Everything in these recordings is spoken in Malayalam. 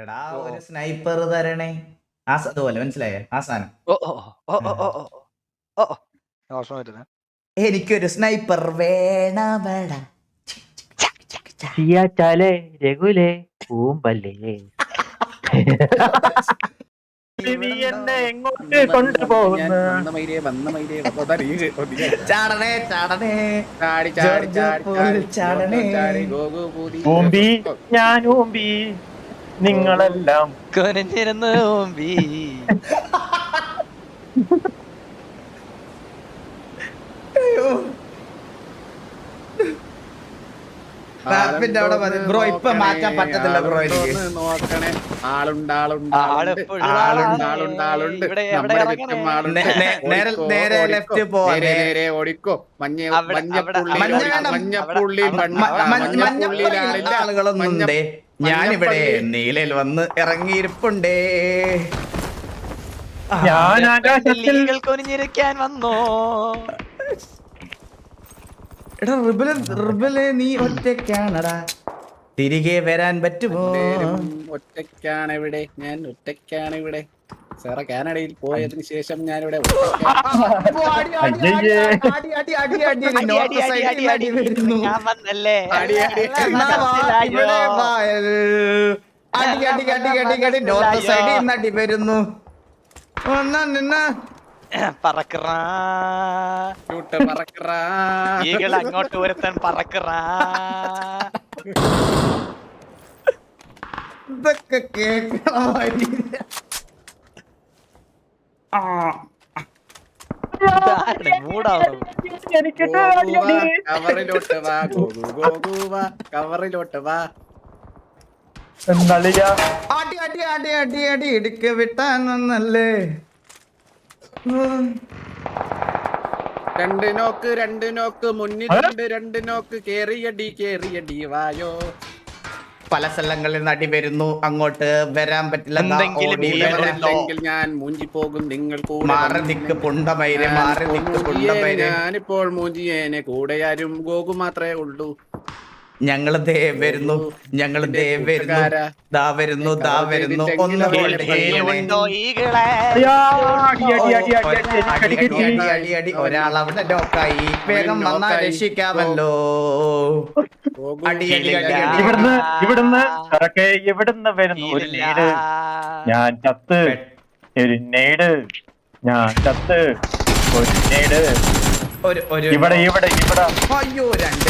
എടാ ഒരു സ്നൈപ്പർ തരണേ. ആ അതുപോലെ മനസ്സിലായേ? ആ സാധനം എനിക്കൊരു സ്നൈപ്പർ വേണമട എങ്ങോട്ട് ഞാൻ നിങ്ങളെല്ലാം കുരഞ്ഞിരുന്നു ഓമ്പി റാപ്പിന്റെ അവിടെ മതി ബ്രോ ഇപ്പൊ മാറ്റാൻ പറ്റത്തില്ല ബ്രോ എനിക്ക്. നോക്കണേ. ആളുണ്ട് ആളുണ്ട്. ആളുണ്ട്. ആളുണ്ട് ആളുണ്ട് നേരെ നേരെ ലെഫ്റ്റ് നേരെ ഓടിക്കോ. മഞ്ഞ മഞ്ഞപ്പുള്ളി മഞ്ഞപ്പുള്ളി മഞ്ഞപ്പുള്ളിയിലാളില്ല മഞ്ഞപ്പുള്ളിയിലാളില്ല ഞാനിവിടെ നീലയിൽ വന്ന് ഇറങ്ങിയിരിപ്പുണ്ടേ. ഞാൻ ആകാശത്തിൽ കൊനിഞ്ഞിരിക്കാൻ വന്നോ? എടാ റിബൽ റിബൽ നീ ഒറ്റയ്ക്കാണടാ. തിരികെ വരാൻ പറ്റുമോ? ഒറ്റയ്ക്കാണ് ഇവിടെ. ഞാൻ ഒറ്റയ്ക്കാണ് ഇവിടെ. സാറേ കാനഡയിൽ പോയതിനു ശേഷം ഞാനിവിടെ വരുന്നു അങ്ങോട്ട് ഒരുത്തൻ പറക്കറാ ഇതൊക്കെ കേൾക്കണമായി കവറിലോട്ട് വാ കവറിലോട്ട് വാ രണ്ട് നോക്ക് രണ്ട് നോക്ക് മുന്നിൽ രണ്ട് നോക്ക് കേറിയടി കേറിയടി വായോ. പല സ്ഥലങ്ങളിൽ നിന്ന് അടി വരുന്നു. അങ്ങോട്ട് വരാൻ പറ്റില്ല. ഞാൻ മൂഞ്ചിപ്പോകും നിങ്ങൾ മാറി നിക്ക് പുണ്ടമയിലെ മാറി നിക്ക് പുണ്ടമയിലെ ഞാനിപ്പോൾ മൂഞ്ചിയേനെ കൂടെ ആരും ഗോകു മാത്രമേ ഉള്ളൂ. ഞങ്ങൾ ദേ വരുന്നു ഞങ്ങൾ ദേ വരുന്നു ദാ വരുന്നു ദാ വരുന്നു. ഒന്ന് അടി അടി ഒരാൾ അവിടെ ലോക്കായി വേഗം വന്നാ രക്ഷിക്കാമല്ലോ. ഇവിടുന്ന് ഇവിടുന്ന് ഇവിടുന്ന് വരുന്നു. ഞാൻ ചത്ത്. ഒരു നേട്. ഞാൻ ചത്ത്. ഒരു നേട്. ഇവിടെ ഇവിടെ ഇവിടെ. അയ്യോ രണ്ട്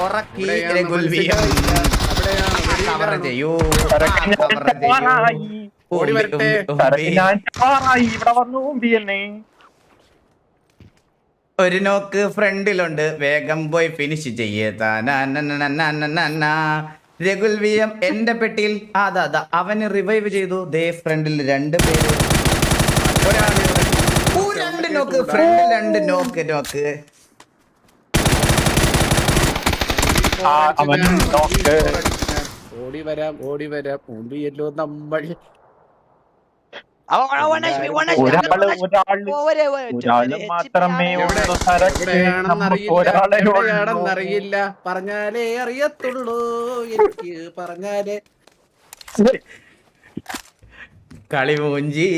ഉറക്കി. ചെയ്യൂ. ചെയ്യൂ. ഓടി വരട്ടെ. ഇവിടെ വന്നു ഒരു നോക്ക് ഫ്രണ്ടിലുണ്ട്. വേഗം പോയി ഫിനിഷ് രഘുൽ വി എം എന്റെ പെട്ടിയിൽ. അതാ അതാ അവന് റിവൈവ് ചെയ്തു. ദേ ഫ്രണ്ടിൽ രണ്ട് പേര്. രണ്ട് നോക്ക്. ഫ്രണ്ടിൽ രണ്ട് നോക്ക് നോക്ക്. അവൻ ഓടി വരാം ഓടി വരാം. നമ്മൾ. അറിയില്ല. പറഞ്ഞാലേ അറിയത്തുള്ളൂ. എനിക്ക് പറഞ്ഞാലേ. കളി മൂഞ്ചി.